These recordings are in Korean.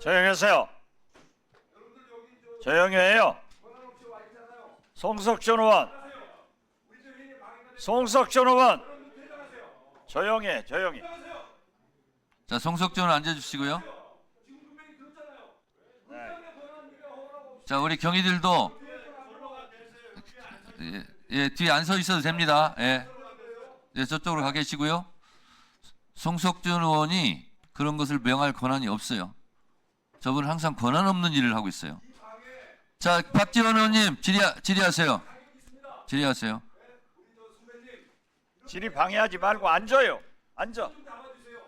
조용히 하세요. 조용히 해요. 송석준 의원. 송석준 의원. 조용히 해, 조용히. 자, 송석준 앉아주시고요. 자, 우리 경위들도 예, 예, 뒤에 안 서 있어도 됩니다. 예, 예, 저쪽으로 가 계시고요. 송석준 의원이 그런 것을 명할 권한이 없어요. 저분은 항상 권한 없는 일을 하고 있어요. 자, 박지원 의원님 질의 질의하세요. 질의하세요. 질이 방해하지 말고 앉아요. 앉아.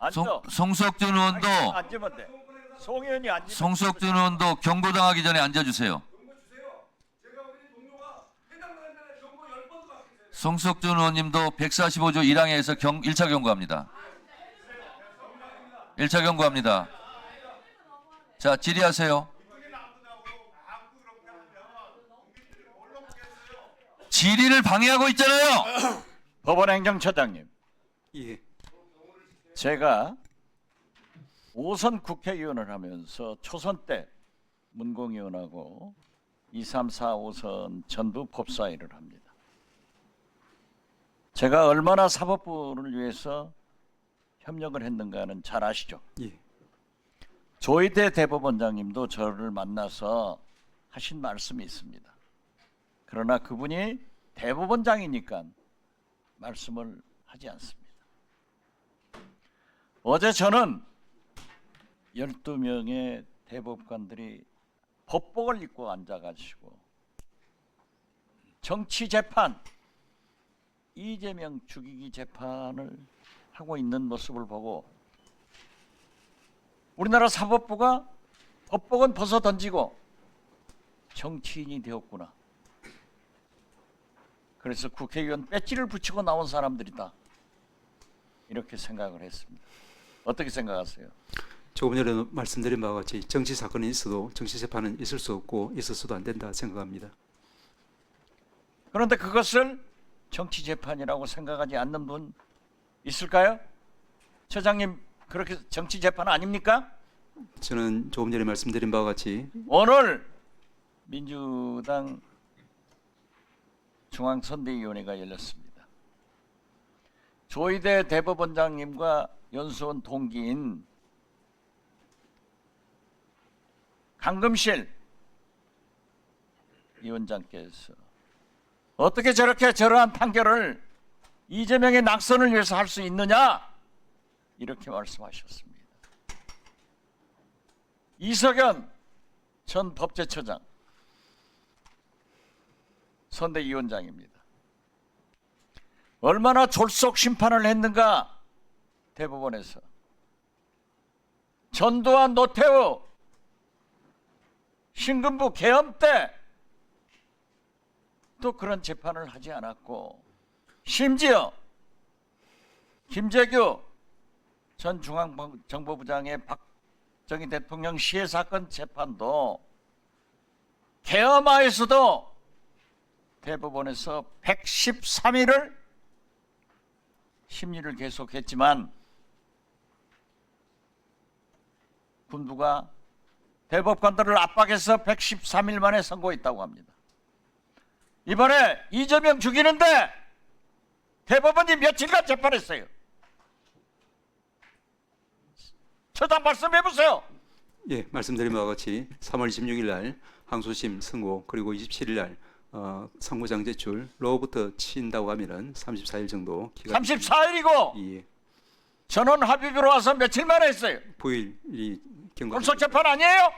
앉아. 송, 송석준 의원도 앉으면 돼. 송 의원이 앉으면 송석준 의원도 경고당하기 전에 앉아주세요. 송석준 의원님도 145조 1항에서 경, 1차 경고합니다. 1차 경고합니다. 자, 질의하세요. 질의를 방해하고 있잖아요. 법원행정처장님. 예, 제가 5선 국회의원을 하면서 초선 때 문공의원하고 2, 3, 4, 5선 전부 법사위를 합니다. 제가 얼마나 사법부를 위해서 협력을 했는가는 잘 아시죠? 예, 조희대 대법원장님도 저를 만나서 하신 말씀이 있습니다. 그러나 그분이 대법원장이니까 말씀을 하지 않습니다. 어제 저는 12명의 대법관들이 법복을 입고 앉아가지고 정치 재판, 이재명 죽이기 재판을 하고 있는 모습을 보고 우리나라 사법부가 법복은 벗어 던지고 정치인이 되었구나. 그래서 국회의원 배지를 붙이고 나온 사람들이다. 이렇게 생각을 했습니다. 어떻게 생각하세요? 조금 전에 말씀드린 바와 같이 정치 사건이 있어도 정치 재판은 있을 수 없고 있어서도 안 된다 생각합니다. 그런데 그것을 정치 재판이라고 생각하지 않는 분 있을까요? 처장님 그렇게 정치 재판 아닙니까? 저는 조금 전에 말씀드린 바와 같이 오늘 민주당 중앙선대위원회가 열렸습니다. 조희대 대법원장님과 연수원 동기인 강금실 위원장께서 어떻게 저렇게 저러한 판결을 이재명의 낙선을 위해서 할 수 있느냐 이렇게 말씀하셨습니다. 이석연 전 법제처장 선대위원장입니다. 얼마나 졸속 심판을 했는가 대법원에서 전두환 노태우 신금부 계엄 때 또 그런 재판을 하지 않았고 심지어 김재규 전 중앙정보부장의 박정희 대통령 시해 사건 재판도 계엄하에서도 대법원에서 113일을 심리를 계속했지만 군부가 대법관들을 압박해서 113일 만에 선고했다고 합니다. 이번에 이재명 죽이는데 대법원이 며칠간 재판했어요. 처장 말씀해 보세요. 예 말씀드린 바와 같이 3월 26일 날 항소심 선고 그리고 27일 날 어, 선고장 제출 로부터 친다고 하면은 34일 정도 기간 34일이고 이 전원 합의비로 와서 며칠 만에 했어요. 부일이 경고 졸속 재판 아니에요?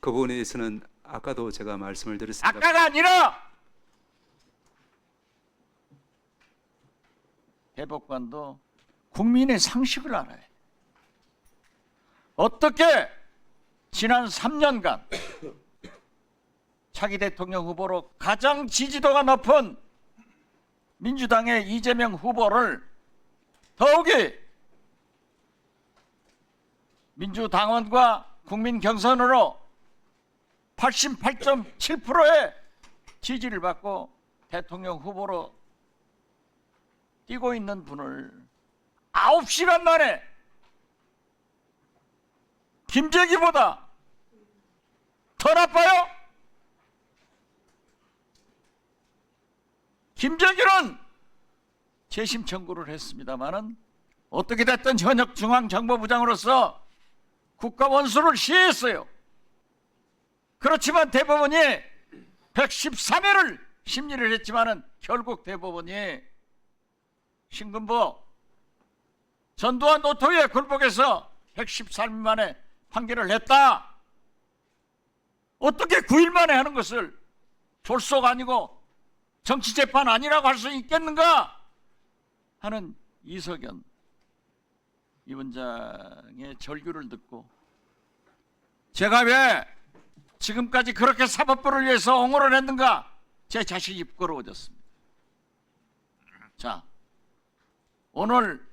그 부분에 대해서는 아까도 제가 말씀을 드렸습니다. 아까가 아니라 대법관도 국민의 상식을 알아요. 어떻게 지난 3년간 차기 대통령 후보로 가장 지지도가 높은 민주당의 이재명 후보를 더욱이 민주당원과 국민 경선으로 88.7%의 지지를 받고 대통령 후보로 뛰고 있는 분을 9시간 만에 김재기보다 더 나빠요? 김재기는 재심 청구를 했습니다마는 어떻게 됐든 현역 중앙정보부장으로서 국가 원수를 시했어요. 그렇지만 대법원이 113회를 심리를 했지만은 결국 대법원이 신근보 전두환 노토의 굴복에서 113일 만에 판결을 냈다. 어떻게 9일 만에 하는 것을 졸속 아니고 정치 재판 아니라고 할 수 있겠는가 하는 이석연 이 원장의 절규를 듣고 제가 왜 지금까지 그렇게 사법부를 위해서 옹호를 했는가 제 자신이 부끄러워졌습니다. 자, 오늘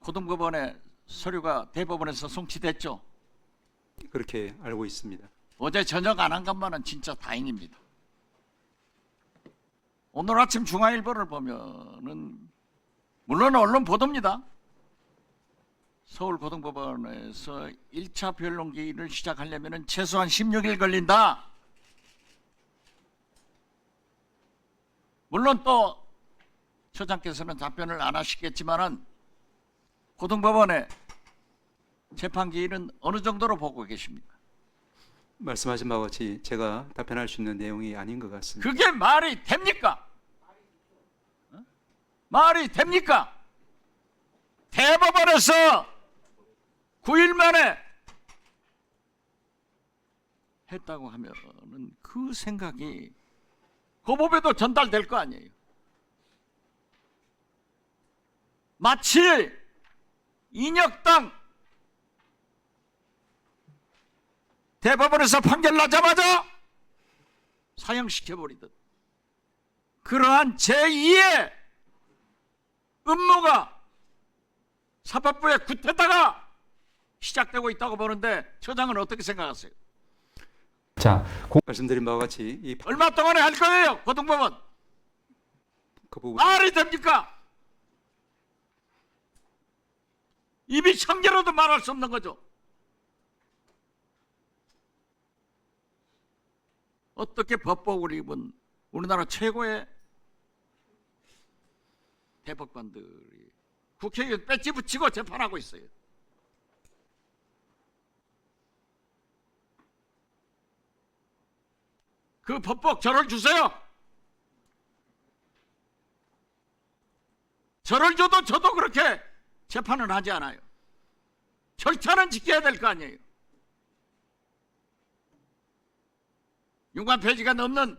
고등법원의 서류가 대법원에서 송치됐죠. 그렇게 알고 있습니다. 어제 저녁 안 한 것만은 진짜 다행입니다. 오늘 아침 중앙일보를 보면은 물론 언론 보도입니다. 서울고등법원에서 1차 변론기를 시작하려면 최소한 16일 걸린다. 물론 또 처장께서는 답변을 안 하시겠지만은 고등법원의 재판 기일은 어느 정도로 보고 계십니까? 말씀하신 바와 같이 제가 답변할 수 있는 내용이 아닌 것 같습니다. 그게 말이 됩니까? 어? 말이 됩니까? 대법원에서 9일 만에 했다고 하면은 그 생각이 고법에도 전달될 거 아니에요. 마치 인혁당 대법원에서 판결 나자마자 사형시켜버리듯 그러한 제2의 음모가 사법부의 구태다가 시작되고 있다고 보는데 처장은 어떻게 생각하세요? 자, 고, 말씀드린 바와 같이 이 파- 얼마 동안에 할 거예요 고등법원 그 부분 말이 됩니까? 입이 청개로도 말할 수 없는 거죠 어떻게 법복을 입은 우리나라 최고의 대법관들이 국회의원 배지 붙이고 재판하고 있어요. 그 법복 저를 주세요. 저를 줘도 저도 그렇게 재판을 하지 않아요. 절차는 지켜야 될 거 아니에요. 6만 페이지가 넘는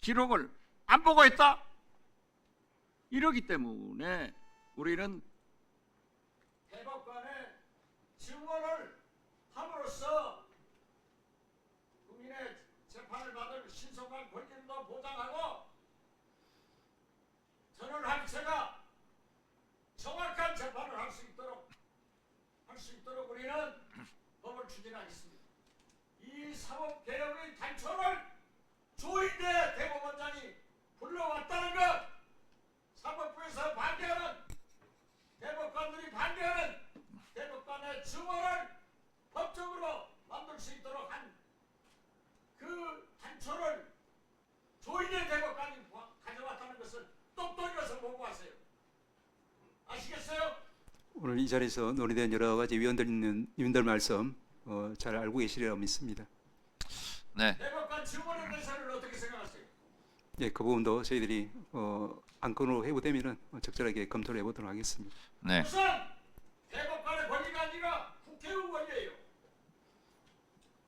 기록을 안 보고 있다? 이러기 때문에 우리는 대법관의 증언을 함으로써 국민의 재판을 받을 신속한 권리도 보장하고 저는 한체가 정확한 재판을 할 수 있도록 할 수 있도록 우리는 법을 추진하겠습니다. 이 사법 개혁의 단초를 조인대 대법원장이 불러왔다는 것, 사법부에서 반대하는 대법관들이 반대하는 대법관의 증언을 법적으로 만들 수 있도록 한 그 단초를 조인대 대법관이 가져왔다는 것을 똑똑히 가서 보고 하세요. 아시겠어요? 오늘 이 자리에서 논의된 여러 가지 위원들 있는 위원들 말씀 어, 잘 알고 계시리라고 믿습니다. 네. 대법관 증언에 대해서는 어떻게 생각하세요? 예, 그 부분도 저희들이 어, 안건으로 회부되면은 적절하게 검토를 해보도록 하겠습니다. 네. 우선